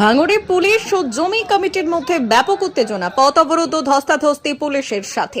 ভাঙড়ে পুলিশ ও জমি কমিটির মধ্যে ব্যাপক উত্তেজনা পথ অবরোধ ও ধস্তাধস্তি পুলিশের সাথে।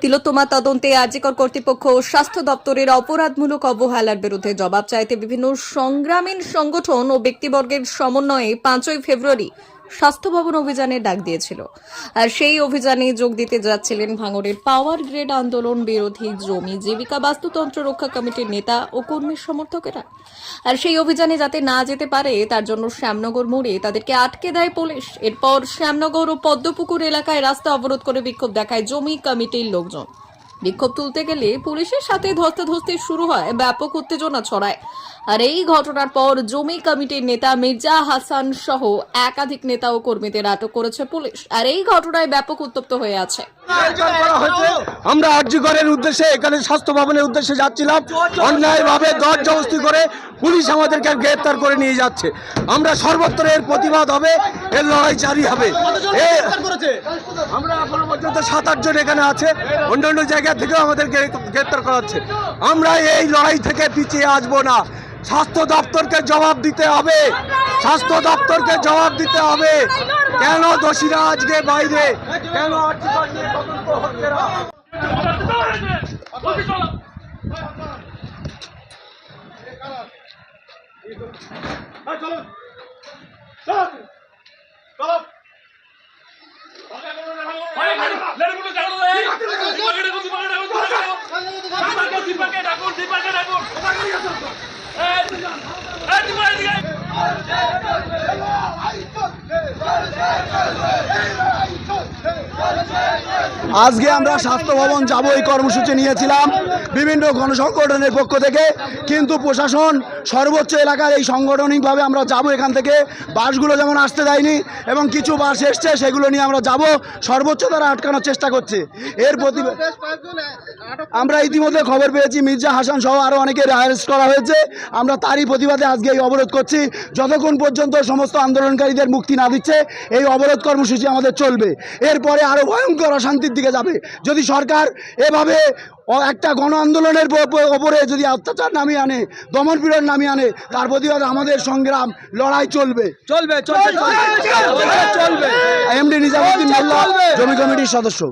তিলোত্তমা তদন্তে আর্জিকর কর্তৃপক্ষ ও স্বাস্থ্য দপ্তরের অপরাধমূলক অবহেলার বিরুদ্ধে জবাব চাইতে বিভিন্ন সংগ্রামীণ সংগঠন ও ব্যক্তিবর্গের সমন্বয়ে পাঁচই ফেব্রুয়ারি স্বাস্থ্য ভবন অভিযানের ডাক দিয়েছিল। আর সেই অভিযানে যোগ দিতে যাচ্ছিলেন ভাঙড়ের পাওয়ার গ্রেড আন্দোলন বিরোধী জমি জীবিকা বাস্তুতন্ত্র রক্ষা কমিটির নেতা ও কর্মীর সমর্থকেরা। আর সেই অভিযানে যাতে না যেতে পারে, তার জন্য শ্যামনগর মোড়ে তাদেরকে আটকে দেয় পুলিশ। এরপর শ্যামনগর ও পদ্মপুকুর এলাকায় রাস্তা অবরোধ করে বিক্ষোভ দেখায় জমি কমিটির লোকজন। বিক্ষোভ তুলতে গেলে পুলিশের সাথে ধস্তাধস্তি শুরু হয়, ব্যাপক উত্তেজনা ছড়ায়। আর এই ঘটনার পর জমি কমিটির নেতা মির্জা হাসান সহ একাধিক নেতা ও কর্মীদের আটক করেছে পুলিশ। আর এই ঘটনায় ব্যাপক উত্তপ্ত হয়ে আছে। আমরা আর্যগড়ের উদ্দেশ্যে এখানে স্বাস্থ্য ভবনের উদ্দেশ্যে যাচ্ছিলাম। অন্যায়ভাবে দর জবস্তি করে পুলিশ আমাদেরকে গ্রেফতার করে নিয়ে যাচ্ছে। আমরা সর্বত্র এর প্রতিবাদ হবে এর লড়াই জারি হবে। আমরা এখনও পর্যন্ত সাত আটজন এখানে আছে অন্য অন্য জায়গা থেকেও আমাদেরকে গ্রেফতার করা হচ্ছে। আমরা এই লড়াই থেকে পিছিয়ে আসব না। স্বাস্থ্য দপ্তরকে জবাব দিতে হবে। স্বাস্থ্য দপ্তরকে জবাব দিতে হবে। কেন দোষীরা আজকে বাইরে? কেন আজকে আমরা স্বাস্থ্য ভবন যাব এই কর্মসূচি নিয়েছিলাম। বিভিন্ন গণসংগঠনের পক্ষ থেকে, কিন্তু প্রশাসন সর্বোচ্চ এলাকার এই সাংগঠনিকভাবে আমরা যাব এখান থেকে। বাসগুলো যেমন আসতে দেয়নি এবং কিছু বাস এসছে, সেগুলো নিয়ে আমরা যাব। সর্বোচ্চ তারা আটকানোর চেষ্টা করছে। এর প্রতি আমরা ইতিমধ্যে খবর পেয়েছি, মির্জা হাসান সহ আরও অনেকে অ্যারেস্ট করা হয়েছে। আমরা তারই প্রতিবাদে আজকে এই অবরোধ করছি। যতক্ষণ পর্যন্ত সমস্ত আন্দোলনকারীদের মুক্তি না দিচ্ছে, এই অবরোধ কর্মসূচি আমাদের চলবে। এরপরে আরও ভয়ঙ্কর অশান্তির দিকে যাবে। যদি সরকার এভাবে একটা গণ আন্দোলনের ওপরে যদি অত্যাচার নামিয়ে আনে দমন পীড়ন নামিয়ে আনে তার প্রতি আমাদের সংগ্রাম লড়াই চলবে। চলবে চলবে চলবে এমডি নিজামুদ্দিন মোল্লা জমি কমিটির সদস্য।